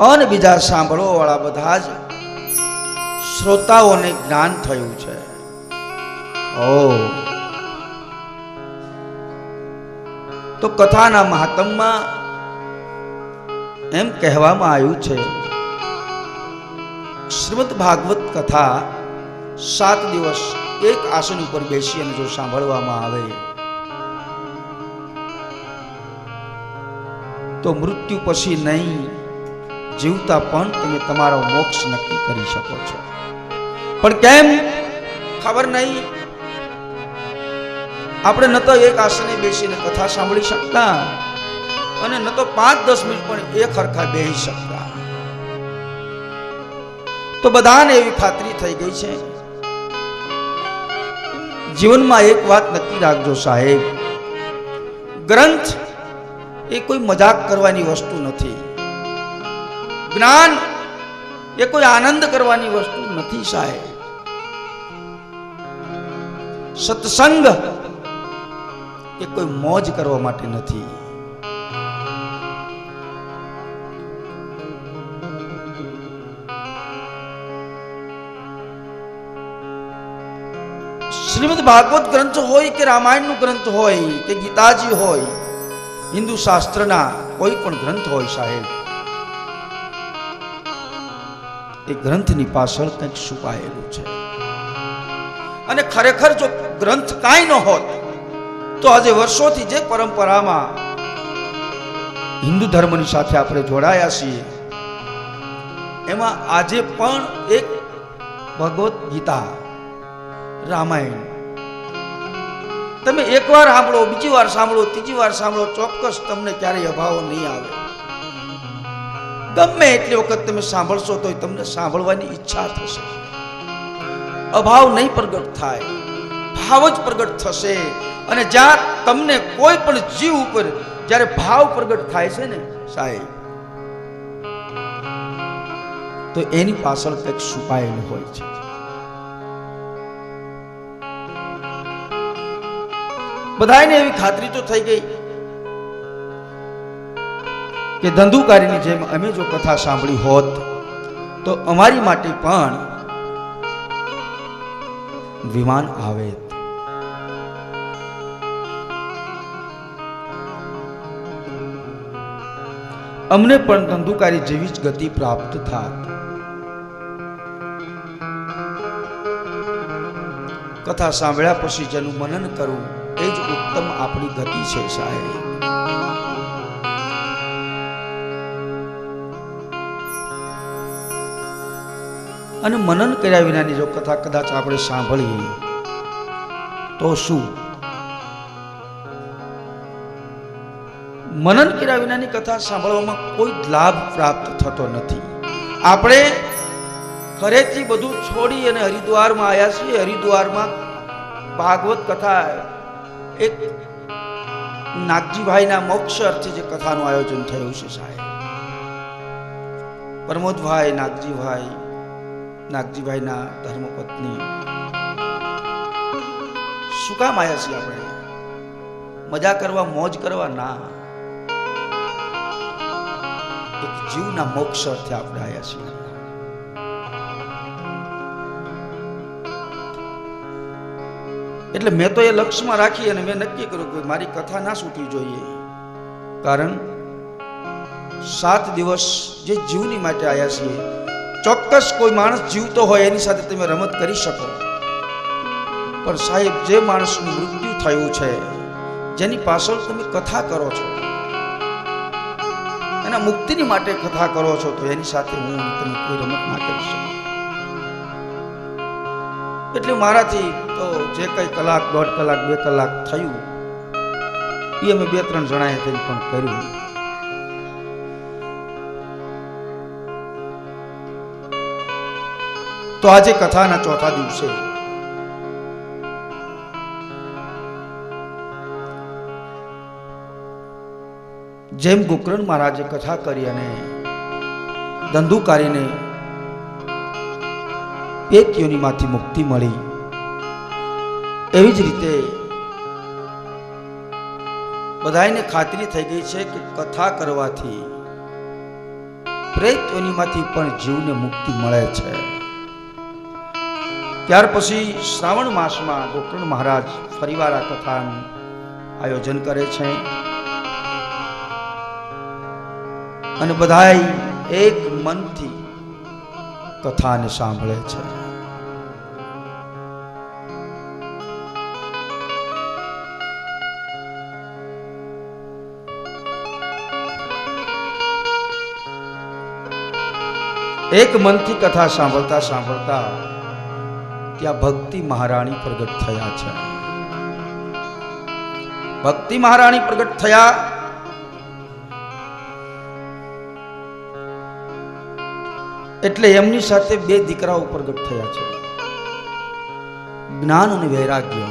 અને બીજા સાંભળવા વાળા બધા જ શ્રોતાઓને જ્ઞાન થયું છે. ઓ. તો કથાના મહાત્મમાં એમ કહેવામાં આવ્યું છે, શ્રીમદ ભાગવત કથા સાત દિવસ એક આસન ઉપર બેસી અને જો સાંભળવામાં આવે. તો મૃત્યુ પછી નહીં જીવતા પણ તમે તમારો મોક્ષ નક્કી કરી શકો છો. પણ કેમ? ખબર નહીં. આપણે ન તો એક આસને બેસીને કથા સાંભળી શકતા અને ન તો પાંચ દસ મિનિટ પણ એક હરખા બેસી શકતા. તો બધાને એવી ખાતરી થઈ ગઈ છે. જીવનમાં એક વાત નક્કી રાખજો સાહેબ. ગ્રંથ એ કોઈ મજાક કરવાની વસ્તુ નથી. જ્ઞાન એ કોઈ આનંદ કરવાની વસ્તુ નથી સાહેબ. સત્સંગ એ કોઈ મોજ કરવા માટે નથી. શ્રીમદ ભાગવત ગ્રંથ હોય કે રામાયણનું ગ્રંથ હોય કે ગીતાજી હોય, હિન્દુ શાસ્ત્રના કોઈ પણ ગ્રંથ હોય સાહેબ એ ગ્રંથની પાછળ કંઈક છુપાયેલું છે. અને ખરેખર જો ગ્રંથ કાંઈ ન હોત, તો આજે વર્ષોથી જે પરંપરામાં હિન્દુ ધર્મની સાથે આપણે જોડાયા છીએ, એમાં આજે પણ એક ભગવદ્ ગીતા, રામાયણ. તમે એકવાર સાંભળો, બીજી વાર સાંભળો, ત્રીજી વાર સાંભળો, ચોક્કસ તમને ક્યારેય અભાવો નહીં આવે. ગમે એટલી વખત તમે સાંભળશો તો તમને સાંભળવાની ઈચ્છા થશે. અભાવ નહીં પ્રગટ થાય. ભાવ જ પ્રગટ થશે. અને જ્યાં તમને કોઈ પણ જીવ ઉપર જ્યારે ભાવ પ્રગટ થાય છે ને સાહેબ, તો એની પાછળ કંઈક છુપાયેલું હોય છે. બધાને એવી ખાતરી તો થઈ ગઈ. કે ધંધુકારીની જેમ અમે જો કથા સાંભળી હોત, તો અમારી માટે પણ વિમાન આવે. અમને પણ ધંધુકારી જેવી જ ગતિ પ્રાપ્ત થાત. કથા સાંભળ્યા પછી જેનું મનન કરવું એ જ ઉત્તમ આપણી ગતિ છે સાહેબ. અને મનન કર્યા વિનાની જો કથા કદાચ આપણે સાંભળીએ, તો શું? મનન કર્યા વિનાની કથા સાંભળવામાં કોઈ લાભ પ્રાપ્ત થતો નથી. આપણે ઘરેથી બધું છોડી અને હરિદ્વારમાં આવ્યા છીએ. હરિદ્વારમાં ભાગવત કથા એક નાગજીભાઈના મોક્ષ અર્થે જે કથાનું આયોજન થયું છે સાહેબ. પ્રમોદભાઈ, નાગજીભાઈ નાગજીભાઈના ધર્મપત્ની. શું કામ આવ્યા છીએ આપણે? મજા કરવા, મોજ કરવા? ના. એક જીવના મોક્ષ અર્થે આપણે આવ્યા છીએ. એટલે મેં તો એ લક્ષ્યમાં રાખી અને મેં નક્કી કર્યું કે મારી કથા ના છૂટવી જોઈએ. કારણ સાત દિવસ જે જીવની માટે આવ્યા છીએ ચોક્કસ કોઈ માણસ જીવતો હોય એની સાથે તમે રમત કરી શકો. પણ સાહેબ, જે માણસનું મૃત્યુ થયું છે, જેની પાછળ તમે કથા કરો છો, એના મુક્તિની માટે કથા કરો છો, તો એની સાથે હું તમે કોઈ રમત ના કરી શકું. એટલે મારાથી તો જે કઈ કલાક, દોઢ કલાક, બે કલાક થયું, એ અમે બે ત્રણ જણાએ થઈને પણ કર્યું. તો આજે કથાના ચોથા દિવસે. જેમ ગોકરણ મહારાજે કથા કરી અને ધંધુકારીને એક યોનિમાંથી મુક્તિ મળી, એવી જ રીતે બધાને ખાતરી થઈ ગઈ છે કે કથા કરવાથી પ્રેત યોનિમાંથી પણ જીવને મુક્તિ મળે છે. ત્યાર પછી શ્રાવણ માસમાં ગોકર્ણ મહારાજ ફરીવાર આ કથાનું આયોજન કરે છે. અને બધાય એક મનથી કથાને સાંભળે છે. એક મનથી કથા સાંભળતા સાંભળતા ત્યાં ભક્તિ મહારાણી પ્રગટ થયા છે ભક્તિ મહારાણી પ્રગટ થયા એટલે એમની સાથે બે દીકરાઓ પ્રગટ થયા છે। જ્ઞાન અને વૈરાગ્ય।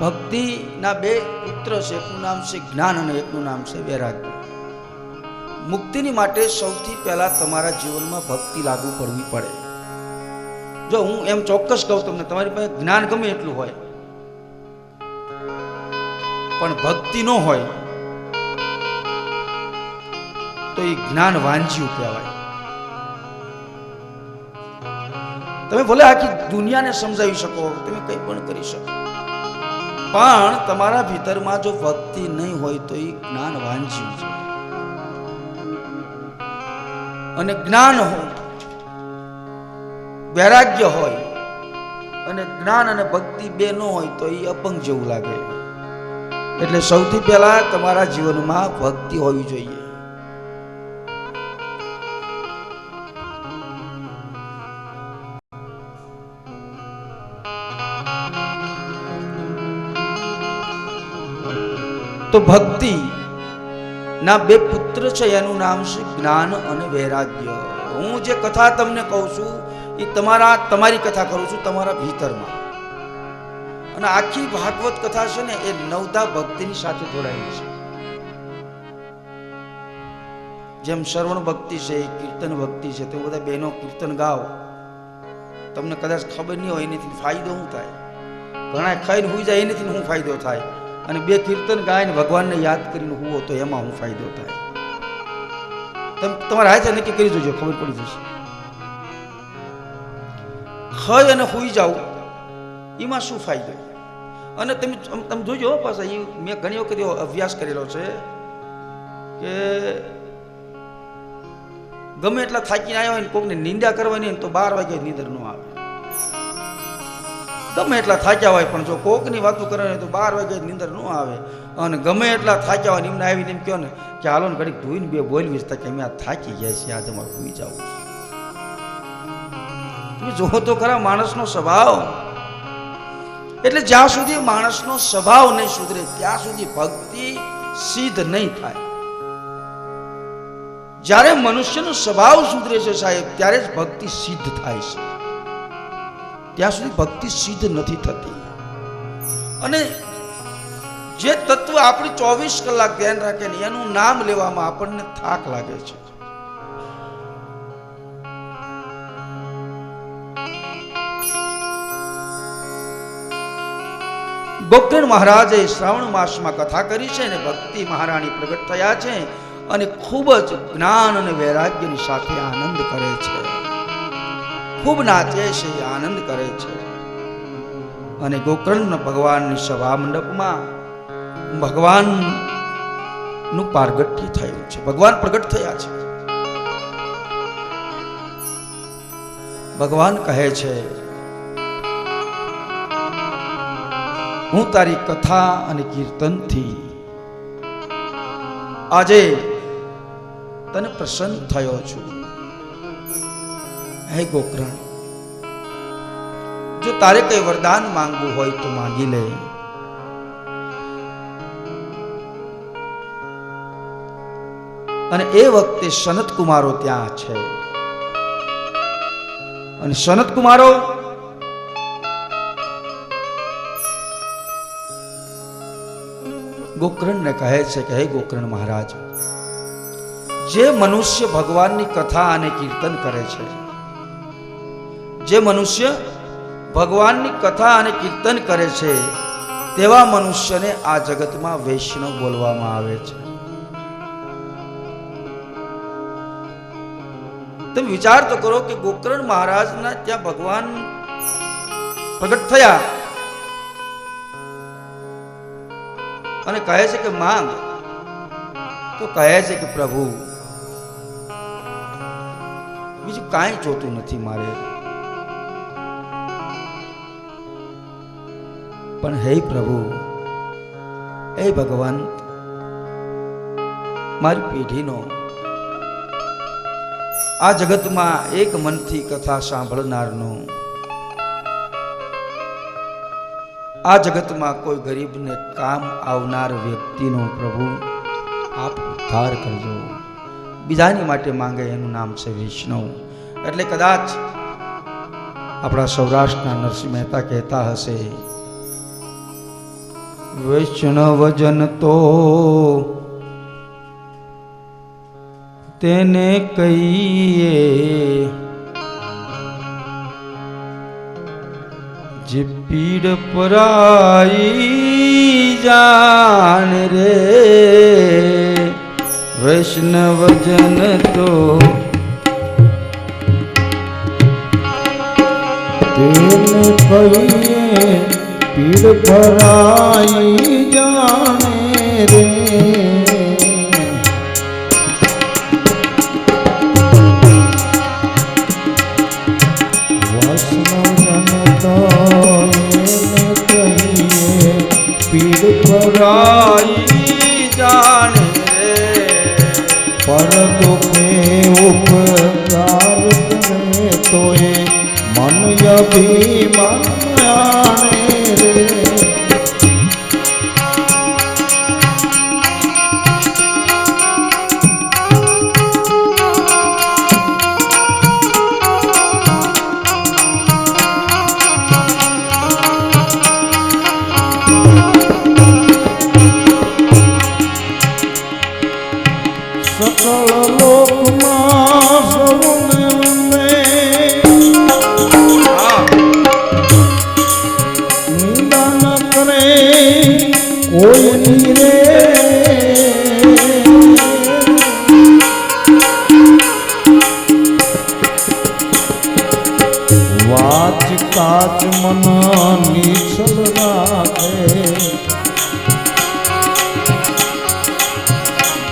ભક્તિના બે પુત્ર છે એકનું નામ છે જ્ઞાન અને એકનું નામ છે વૈરાગ્ય। મુક્તિની માટે સૌથી પહેલા તમારા જીવનમાં ભક્તિ લાગુ પડવી પડે। જો હું એમ ચોક્કસ કહું તમને, તમારી પાસે જ્ઞાન ગમે એટલું હોય, પણ ભક્તિ ન હોય, તો એ જ્ઞાન વાંચ્યું કહેવાય. તમે ભલે આખી દુનિયાને સમજાવી શકો, તમે કંઈ પણ કરી શકો. પણ તમારા ભીતરમાં જો ભક્તિ નહીં હોય, તો એ જ્ઞાન વાંચ્યું છે. અને જ્ઞાન હોય વૈરાગ્ય હોય અને જ્ઞાન અને ભક્તિ બે ન હોય તો એ અપંગ જેવું લાગે. એટલે સૌથી પહેલા તમારા જીવનમાં ભક્તિ હોવી જોઈએ. તો ભક્તિ ના બે પુત્ર છે, એનું નામ છે જ્ઞાન અને વૈરાગ્ય. હું જે કથા તમને કહું છું એ તમારા, તમારી કથા કરું છું, તમારા ભીતરમાં. અને આખી ભાગવત કથા છે ને, એ નવતા ભક્તિની સાથે જોડાયેલી છે. જેમ શ્રવણ ભક્તિ છે, કીર્તન ભક્તિ છે તે બધા બહેનો કીર્તન ગાઓ. તમને કદાચ ખબર નહીં હોય, એનાથી ફાયદો શું થાય? ઘણા ખાઈને હુઈ જાય, એનાથી શું ફાયદો થાય? અને બે કીર્તન ગાઈને ભગવાનને યાદ કરીને હુવો, તો એમાં હું ફાયદો થાય? તમે, તમારા હાથે નક્કી કરી જોજો, ખબર પડી જશે. ખાઈ અને હુઈ જાવ એમાં શું ફાયદો? અને તમે તમે જોજો પાછા એ મેં ઘણી વખત એવો અભ્યાસ કરેલો છે કે ગમે એટલા થાકીને આવ્યા હોય ને કોકને નિંદા કરવાની તો બાર વાગે નીંદર ન આવે. ગમે એટલા થાક્યા હોય પણ જો કોકની વાતો કરવાની તો બાર વાગે નીંદર ન આવે. અને ગમે એટલા થાક્યા હોય એમને આવીને એમ કહો ને કે, હાલો ને ઘડીક ધોઈને બે બોલવીશ તો કે અમે આ થાકી ગયા છીએ, આજે અમારે ભૂઈ જવું. જોવો તો ખરા માણસનો સ્વભાવ. એટલે જ્યાં સુધી માણસનો સ્વભાવ નહીં સુધરે, ત્યાં સુધી ભક્તિ સિદ્ધ નહીં થાય. જ્યારે મનુષ્યનો સ્વભાવ સુધરે છે સાહેબ, ત્યારે જ ભક્તિ સિદ્ધ થાય છે. ત્યાં સુધી ભક્તિ સિદ્ધ નથી થતી. અને જે તત્વ આપણી ચોવીસ કલાક ધ્યાન રાખે ને, એનું નામ લેવામાં આપણને થાક લાગે છે. ગોકર્ણ મહારાજે શ્રાવણ માસમાં કથા કરી છે અને ભક્તિ મહારાણી પ્રગટ થયા છે અને ખૂબ જ જ્ઞાન અને વૈરાગ્યની સાથે આનંદ કરે છે. ખૂબ નાચે છે, આનંદ કરે છે. અને ગોકર્ણ ભગવાનની સભા મંડપમાં ભગવાનનું પારગટ્ય થયું છે. ભગવાન પ્રગટ થયા છે. ભગવાન કહે છે હું તારી કથા અને કીર્તનથી આજે તને પ્રસન્ન થયો છું. હે ગોકરણ, જો તારે કઈ વરદાન માંગવું હોય તો માંગી લે. અને એ વખતે સનત કુમારો ત્યાં છે. અને સનત કુમારો ગોકર્ણને કહે છે કે, હે ગોકર્ણ મહારાજ, જે મનુષ્ય ભગવાનની કથા અને કીર્તન કરે છે, જે મનુષ્ય ભગવાનની કથા અને કીર્તન કરે છે, તેવા મનુષ્યને આ જગતમાં વૈષ્ણવ બોલવામાં આવે છે. તમે વિચાર તો કરો કે ગોકર્ણ મહારાજના ત્યાં ભગવાન પ્રગટ થયા. અને કહે છે કે માંગ. તો કહે છે કે પ્રભુ, બીજું કાંઈ જોતું નથી મારે. પણ હે પ્રભુ, હે ભગવાન, મારી પેઢીનો, આ જગતમાં એક મનથી કથા સાંભળનારનો આ જગતમાં કોઈ ગરીબને કામ આવનાર વ્યક્તિનો પ્રભુ આપ ઉદ્ધાર કરજો. બીજાની માટે માંગે એનું નામ છે વૈષ્ણવ એટલે કદાચ આપણા સૌરાષ્ટ્રના નરસિંહ મહેતા કહેતા હશે વૈષ્ણવજન તો તેને કહીએ જે પીડ પરાઈ જાન રે. વૈષ્ણવજન તો તેને કહીએ પીડ પરાઈ જાણે રે. પીડ ભરાઈ પરાઈ જાન રે પર દુખે ઉપકાર કરે તોય મન અભિમાન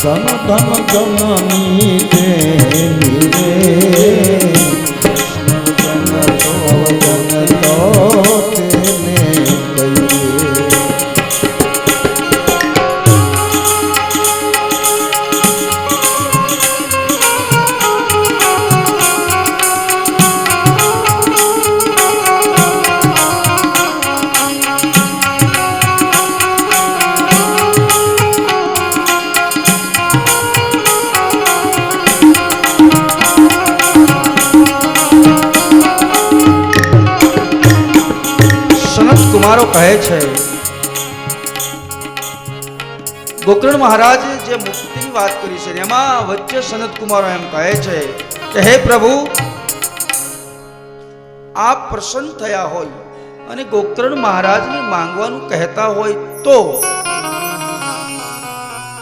ધન જનની રે. કુમારો કહે છે. ગોકર્ણ મહારાજ જે મુક્તિની વાત કરી છે એમાં વચ્ચે સનત કુમારો એમ કહે છે કે, હે પ્રભુ, આપ પ્રસન્ન થયા હોય અને ગોકર્ણ મહારાજને માંગવાનું કહેતા હોય તો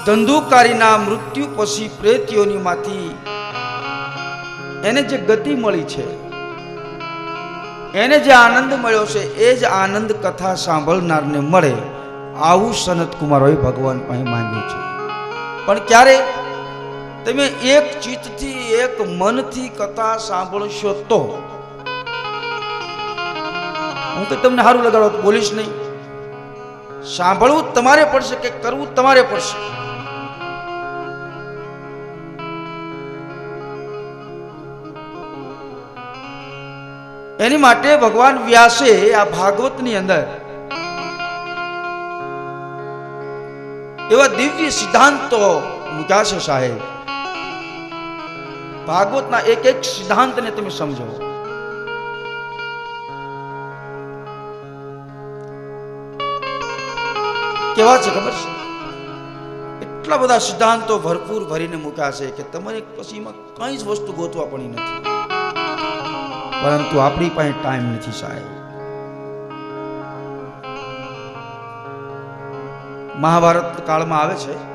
ધંધુકારીના મૃત્યુ પછી પ્રેતીઓની માંથી એને જે ગતિ મળી છે એને જે આનંદ મળ્યો છે, એ જ આનંદ કથા સાંભળનારને મળે આવું સનત કુમારોએ ભગવાન પાસે માંગ્યું છે. પણ ક્યારે? તમે એક ચિત્તથી, એક મનથી કથા સાંભળશો તો. હું તો તમને સારું લગાડો બોલીશ નહીં. સાંભળવું તમારે પડશે કે કરવું તમારે પડશે. એની માટે ભગવાન વ્યાસે આ ભાગવતની અંદર એવા દિવ્ય સિદ્ધાંતો મૂક્યા છે સાહેબ. ભાગવતના એક એક સિદ્ધાંતને તમે સમજો. કેવા છે ખબર છે? એટલા બધા સિદ્ધાંતો ભરપૂર ભરીને મૂક્યા છે કે તમારે પછી એમાં કઈ જ વસ્તુ ગોતવા પડી નથી. પરંતુ આપણી પાસે ટાઈમ નથી સાહેબ. મહાભારત કાળમાં આવે છે?